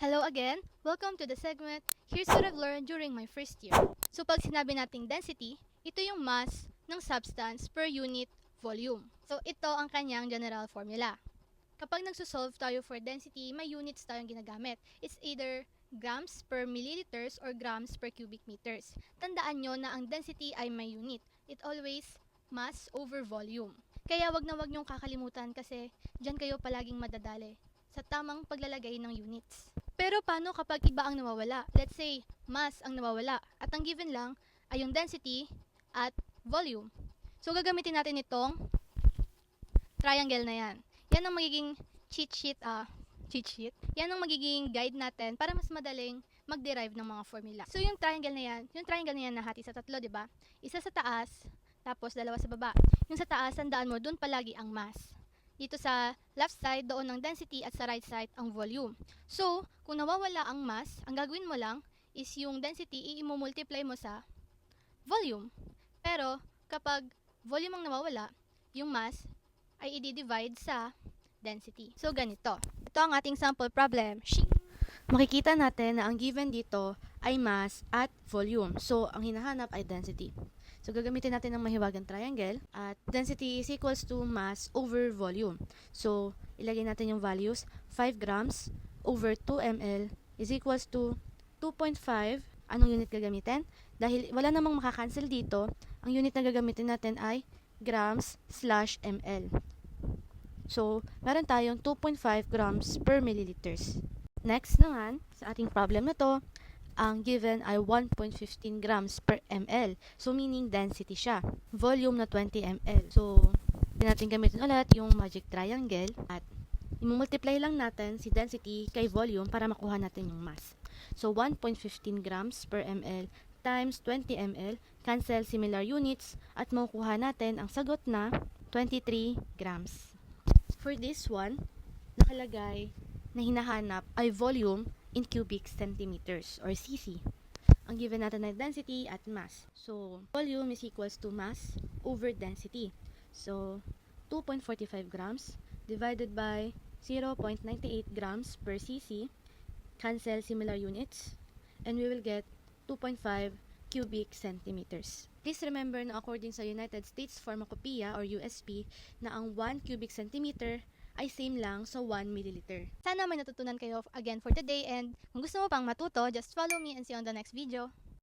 Hello again! Welcome to the segment Here's what I've learned during my first year. So pag sinabi nating density, ito yung mass ng substance per unit volume. So ito ang kanyang general formula. Kapag nagsosolve tayo for density, may units tayong ginagamit. It's either grams per milliliters or grams per cubic meters. Tandaan nyo na ang density ay may unit. It always mass over volume. Kaya wag na wag nyong kakalimutan kasi dyan kayo palaging madadali sa tamang paglalagay ng units. Pero paano kapag iba ang nawawala? Let's say, mass ang nawawala at ang given lang ay yung density at volume. So gagamitin natin itong triangle na yan. Yan ang magiging cheat sheet, ah, cheat sheet. Yan ang magiging guide natin para mas madaling mag-derive ng mga formula. So yung triangle na yan, yung triangle na yan nahati sa tatlo, di ba? Isa sa taas, tapos dalawa sa baba. Yung sa taas, tandaan mo, doon palagi ang mass dito sa left side doon ng density at sa right side ang volume. So, kung nawawala ang mass, ang gagawin mo lang is yung density i-multiply mo sa volume. Pero, kapag volume ang nawawala, yung mass ay i-divide sa density. So, ganito. Ito ang ating sample problem. Makikita natin na ang given dito ay mass at volume. So, ang hinahanap ay density. So, gagamitin natin ng mahiwagang triangle at density is equals to mass over volume. So, ilagay natin yung values. 5 grams over 2 ml is equals to 2.5. Anong unit gagamitin? Dahil wala namang makakancel dito, ang unit na gagamitin natin ay grams slash ml. So, meron tayong 2.5 grams per milliliters. Next naman, sa ating problem na to, ang given ay 1.15 grams per ml. So, meaning density siya. Volume na 20 ml. So, hindi natin gamitin ulit yung magic triangle at i-multiply lang natin si density kay volume para makuha natin yung mass. So, 1.15 grams per ml times 20 ml, cancel similar units at makukuha natin ang sagot na 23 grams. For this one, nakalagay na hinahanap ay volume in cubic centimeters or cc. Ang given natin ay density at mass. So, volume is equals to mass over density. So, 2.45 grams divided by 0.98 grams per cc. Cancel similar units. And we will get 2.5 cubic centimeters. Please remember na according sa United States Pharmacopoeia or USP na ang 1 cubic centimeter ay same lang sa 1 milliliter. Sana may natutunan kayo again for today and kung gusto mo pang matuto, just follow me and see you on the next video.